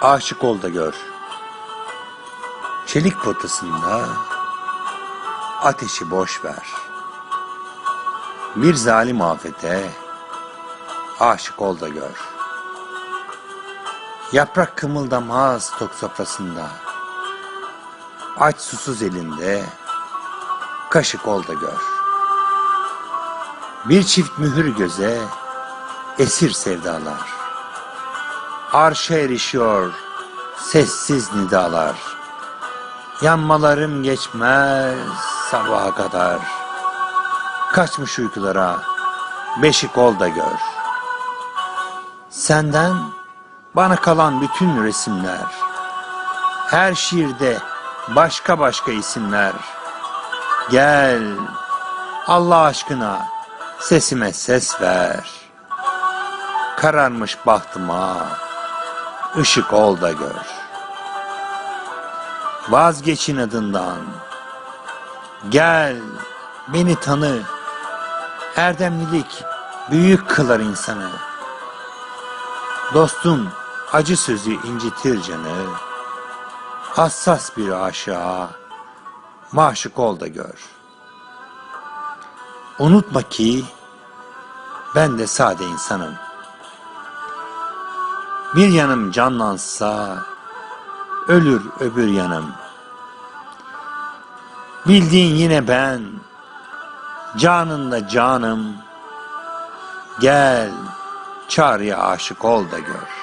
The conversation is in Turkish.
Aşık ol da gör. Çelik potasında ateşi boş ver. Bir zalim afete aşık ol da gör. Yaprak kımıldamaz tok sofrasında. Aç susuz elinde kaşık ol da gör. Bir çift mühür göze esir sevdalar. Arşa erişiyor sessiz nidalar. Yanmalarım geçmez sabaha kadar. Kaçmış uykulara beşik ol da gör. Senden bana kalan bütün resimler. Her şiirde başka başka isimler. Gel Allah aşkına sesime ses ver. Kararmış bahtıma ışık ol da gör. Vazgeçin adından. Gel beni tanı. Erdemlilik büyük kılar insanı. Dostun acı sözü incitir canı. Hassas bir aşığa maşık ol da gör. Unutma ki ben de sade insanım. Bir yanım canlansa ölür öbür yanım. Bildiğin yine ben, canında canım. Gel çağrıya aşık ol da gör.